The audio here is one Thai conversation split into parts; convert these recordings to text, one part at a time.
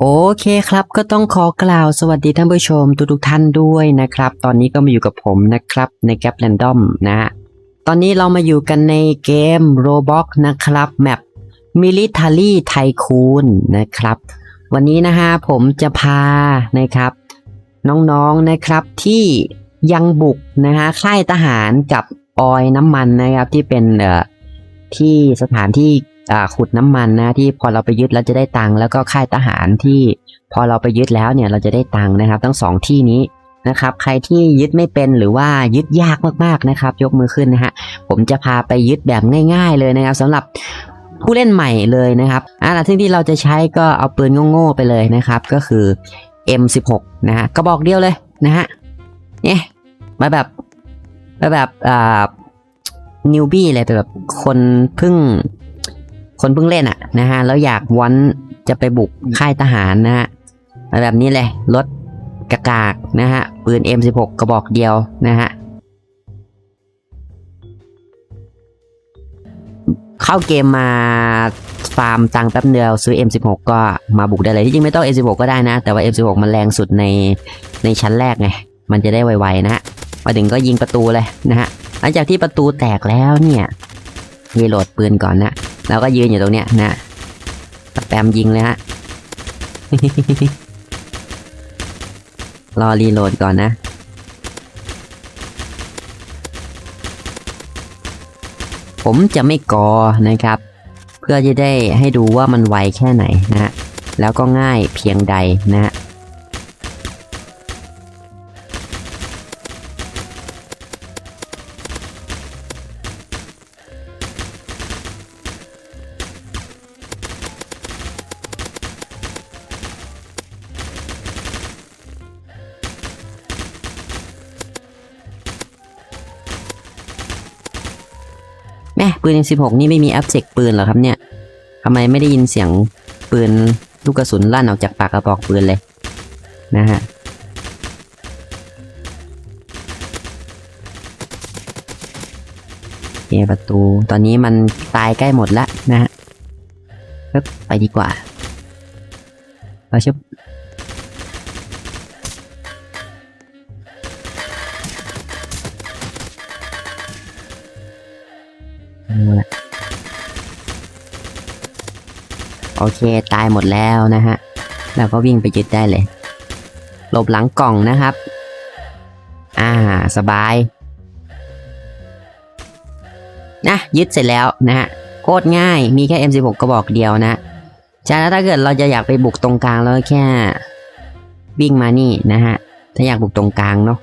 โอเคครับก็ต้องขอกล่าวสวัสดีท่านผู้ชมทุกทุกๆท่านด้วยนะครับ ตอนนี้ก็มาอยู่กับผมนะครับในแกปแรนดอมนะฮะตอนนี้เรามาอยู่กันในเกม Roblox นะครับแมป Military Tycoon นะครับ วันนี้นะฮะผมจะพานะครับ น้องๆนะครับที่ยังบุกนะฮะค่ายทหารกับออยน้ำมันนะครับที่เป็นเอ่อที่สถานที่ ขุดน้ำมันนะที่พอเราไปยึดแล้วจะได้ตังค์แล้วก็ค่ายทหารที่พอเราไปยึดแล้วเนี่ยเราจะได้ตังค์นะครับ ทั้งสองที่นี้นะครับ ใครที่ยึดไม่เป็นหรือว่ายึดยากมากๆนะครับ ยกมือขึ้นนะฮะผมจะพาไปยึดแบบง่าย ๆ เลยนะครับสำหรับผู้เล่นใหม่เลยนะครับอ่าซึ่งที่เราจะใช้ก็เอาปืนโง่ๆไปเลยนะครับ ก็คือ M16 นะฮะกระบอกเดียวเลยนะฮะเนี่ยมาแบบมาแบบอ่านิวบี้เลยแต่แบบคนเพิ่ง คนเพิ่งเล่นอะนะฮะแล้วอยากวันจะไปบุกค่ายทหารนะฮะแบบนี้เลยรถกากากนะฮะปืน M16 กระบอกเดียวนะฮะเข้าเกมมาฟาร์มตังแป๊บเดียวซื้อ M16 ก็มาบุกได้เลยที่จริงไม่ต้อง M16 ก็ได้นะ แต่ว่า M16 มันแรงสุดในในชั้นแรกไงมันจะได้ไวๆนะฮะมาถึงก็ยิงประตูเลยนะฮะหลังจากที่ประตูแตกแล้วเนี่ยรีโหลดปืนก่อนนะ เราก็ยืนอยู่ตรงเนี้ยนะสแปมยิงเลยฮะ รอรีโหลดก่อนนะ ผมจะไม่กอนะครับ เพื่อจะได้ให้ดูว่ามันไวแค่ไหนนะฮะ แล้วก็ง่ายเพียงใดนะฮะ แม่ปืน M16 นี่ไม่มีแอปเจกปืนหรอครับเนี่ยทำไมไม่ได้ยินเสียงปืนลูกกระสุนลั่นออกจากปากกระบอกปืนเลยนะฮะเคประตู ตอนนี้มันตายใกล้หมดแล้วนะฮะไปดีกว่าเราชบ อเคตายหมดแล้วนะฮะแล้วก็วิ่งไปยึดได้เลย หลบหลังกล่องนะครับ อ่าสบาย นะยึดเสร็จแล้วนะฮะโคตรง่ายมีแค่ M16 กระบอกเดียวนะฉะนั้นถ้าเกิดเราจะอยากไปบุกตรงกลางแล้วแค่ วิ่งมานี่นะฮะถ้าอยากบุกตรงกลางเนาะ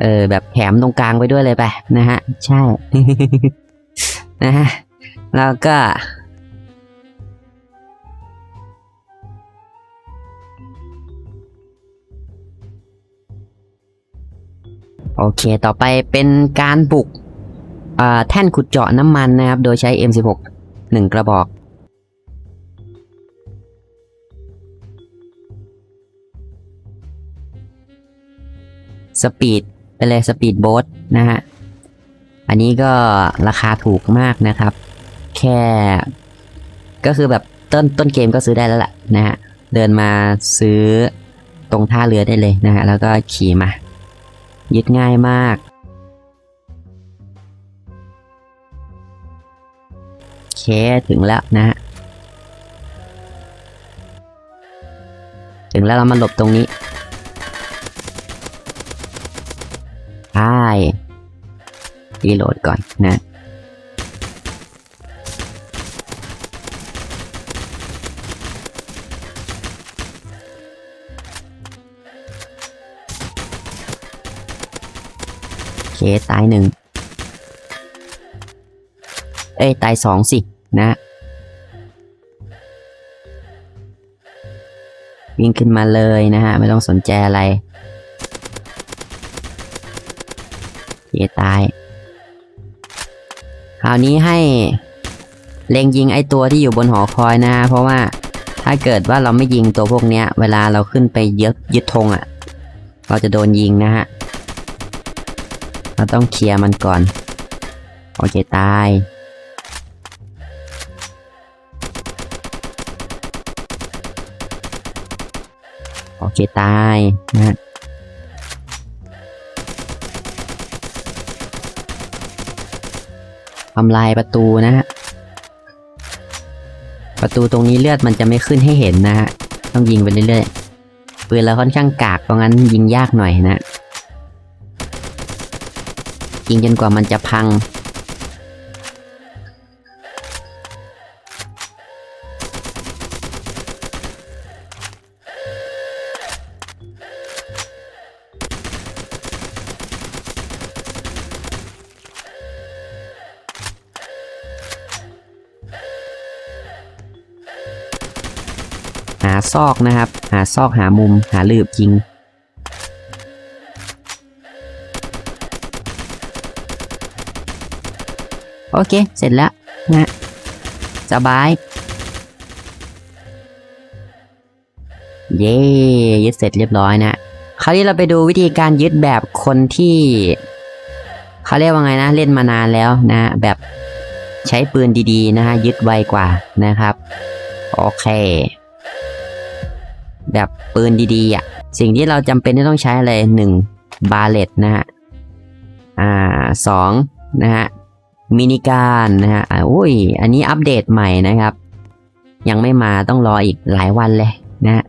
เออแบบแถมตรงกลางไปด้วยเลยไปนะฮะ ใช่ นะฮะ แล้วก็ โอเค ต่อไปเป็นการบุกแท่นขุดเจาะน้ำมันนะครับ โดยใช้ M16 หนึ่งกระบอก สปีดไปเลยสปีดโบ๊ทนะฮะ อันนี้ก็ราคาถูกมากนะครับ แค่ ก็คือแบบต้นต้นเกมก็ซื้อได้แล้วล่ะนะฮะ เดินมาซื้อตรงท่าเรือได้เลยนะฮะ แล้วก็ขี่มา ยึดง่ายมาก โอเค ถึงแล้วนะฮะ ถึงแล้วเรามาหลบตรงนี้ใช่รีโหลดก่อนนะ โอตายหนึ่งเอ้ยตายสองสินะ วิ่งขึ้นมาเลยนะฮะ ไม่ต้องสนใจอะไรเคตาย คราวนี้ให้เล็งยิงไอตัวที่อยู่บนหอคอยนะฮะ เพราะว่าถ้าเกิดว่าเราไม่ยิงตัวพวกเนี้ย เวลาเราขึ้นไปยึดยึดธงอะ่ะ เราจะโดนยิงนะฮะ เราต้องเคลียร์มันก่อน โอเค ตาย โอเค ตายนะฮะทำลายประตูนะฮะ ประตูตรงนี้เลือดมันจะไม่ขึ้นให้เห็นนะฮะ ต้องยิงไปเรื่อยๆปืนเราค่อนข้างกากเพราะงั้นยิงยากหน่อยนะ ยิงจนกว่ามันจะพัง หาซอกนะครับ หาซอกหามุมหาลืบยิง โอเค เสร็จแล้วนะสบาย เย้ยึดเสร็จเรียบร้อยนะ คราวนี้เราไปดูวิธีการยึดแบบคนที่เขาเรียกว่าไงนะ เล่นมานานแล้วนะ แบบใช้ปืนดีๆ นะฮะ ยึดไวกว่านะครับ โอเค แบบปืนดีๆอะ สิ่งที่เราจำเป็นที่ต้องใช้เลยหนึ่งบาเลตนะฮะ อ่าสองนะฮะ มินิการนะฮะอุ้ย อันนี้อัปเดตใหม่นะครับ ยังไม่มาต้องรออีกหลายวันเลยนะฮะ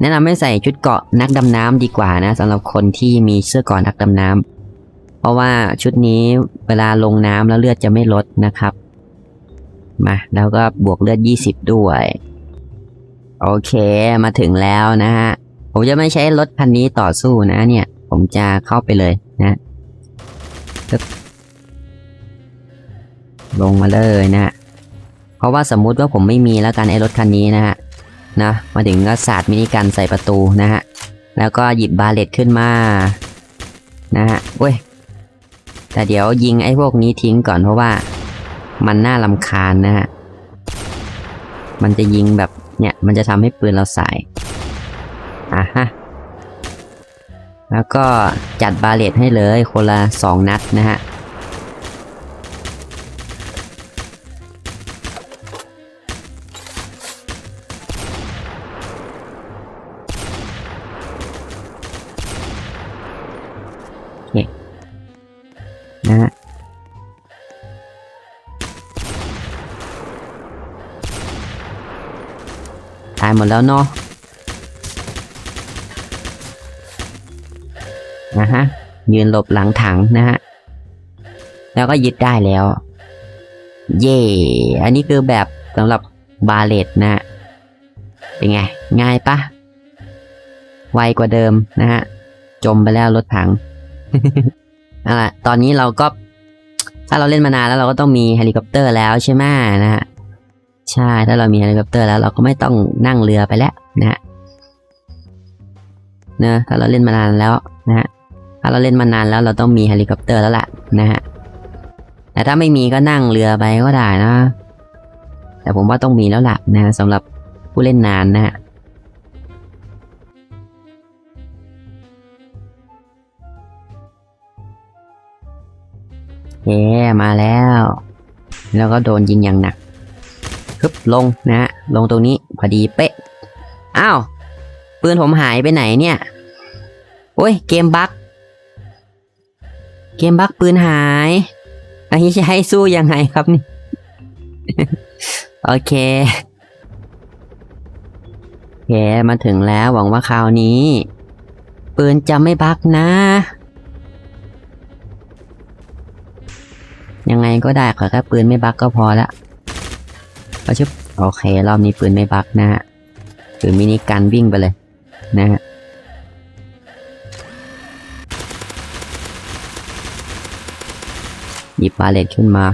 แนะนำให้ใส่ชุดเกาะนักดำน้ำดีกว่านะสำหรับคนที่มีเสื้อเกราะนักดำน้ำเพราะว่าชุดนี้เวลาลงน้ำแล้วเลือดจะไม่ลดนะครับ มาแล้วก็บวกเลือด 20 ด้วย โอเคมาถึงแล้วนะฮะ ผมจะไม่ใช้รถคันนี้ต่อสู้นะเนี่ย ผมจะเข้าไปเลยนะ ลงมาเลยนะฮะเพราะว่าสมมุติว่าผมไม่มีแล้วกันไอ้รถคันนี้นะฮะนะมาถึงก็สาดมินิกันใส่ประตูนะฮะแล้วก็หยิบบาเลตขึ้นมานะฮะเว้ยแต่เดี๋ยวยิงไอ้พวกนี้ทิ้งก่อนเพราะว่ามันน่าลำคาญนะฮะมันจะยิงแบบเนี่ยมันจะทำให้ปืนเราสายอะฮะแล้วก็จัดบาเลตให้เลยคนละสองนัดนะฮะนะ หมดแล้วเนาะนะฮะ ยืนหลบหลังถังนะฮะ แล้วก็ยึดได้แล้ว เย่อันนี้คือแบบสำหรับบาเลตนะฮะ เป็นไง ง่ายปะไวกว่าเดิมนะฮะ จมไปแล้วรถถังนั่ะตอนนี้เราก็ถ้าเราเล่นมานานแล้วเราก็ต้องมีเฮลิคอปเตอร์แล้วใช่ไหมนะฮะ ใช่ ถ้าเรามีเฮลิคอปเตอร์แล้วเราก็ไม่ต้องนั่งเรือไปแล้วนะฮะเนะถ้าเราเล่นมานานแล้วนะฮะถ้าเราเล่นมานานแล้วเราต้องมีเฮลิคอปเตอร์แล้วล่ะนะฮะแต่ถ้าไม่มีก็นั่งเรือไปก็ได้นะ แต่ผมว่าต้องมีแล้วล่ะนะฮะสำหรับผู้เล่นนานนะฮะเย้มาแล้ว แล้วก็โดนยิงอย่างหนัก ฮึบลงนะฮะลงตรงนี้พอดีเป๊ะอ้าวปืนผมหายไปไหนเนี่ยโอ้ยเกมบั๊กเกมบั๊กปืนหายอันนี้จะให้สู้ยังไงครับนี่ โอเคโอเคมาถึงแล้วหวังว่าคราวนี้ ปืนจะไม่บั๊กนะ ยังไงก็ได้ขอแค่ปืนไม่บั๊กก็พอละ เอาชุบโอเค รอบนี้ปืนไม่บักนะฮะถือมินิการวิ่งไปเลยนะฮะหยิบบาเลตขึ้นมา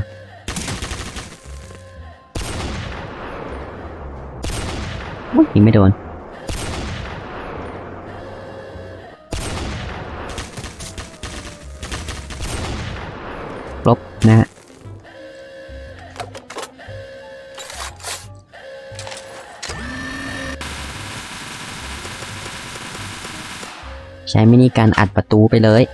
อุ๊ยยิงไม่โดน ช้มินิการอัดประตูไปเลย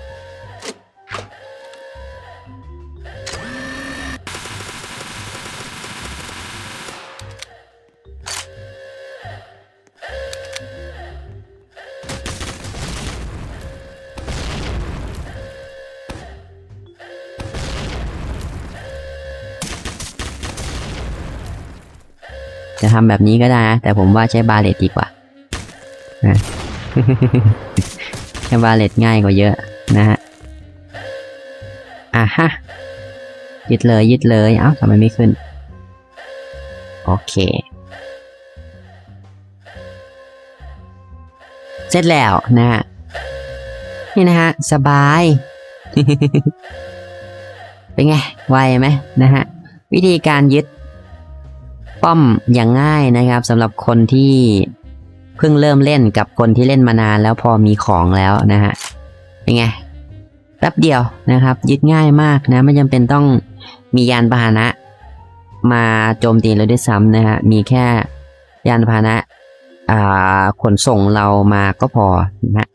จะทำแบบนี้ก็ได้นะ แต่ผมว่าใช้บาเลตดีกว่านะ ใช้บาเลตง่ายกว่าเยอะนะฮะ อะฮะ ยึดเลยยึดเลย เอ้าทำไมไม่ขึ้น โอเค เสร็จแล้วนะฮะ นี่นะฮะ สบาย เป็นไง ไวไหมนะฮะ วิธีการยึดป้อมอย่างง่ายนะครับสำหรับคนที่ เพิ่งเริ่มเล่นกับคนที่เล่นมานานแล้วพอมีของแล้วนะฮะเป็นไงแป๊บเดียวนะครับ ยึดง่ายมากนะไม่จำเป็นต้องมียานพาหนะ มาโจมตีเราด้วยซ้ำนะฮะมีแค่ยานพาหนะขนส่งเรามาก็พอนะฮะ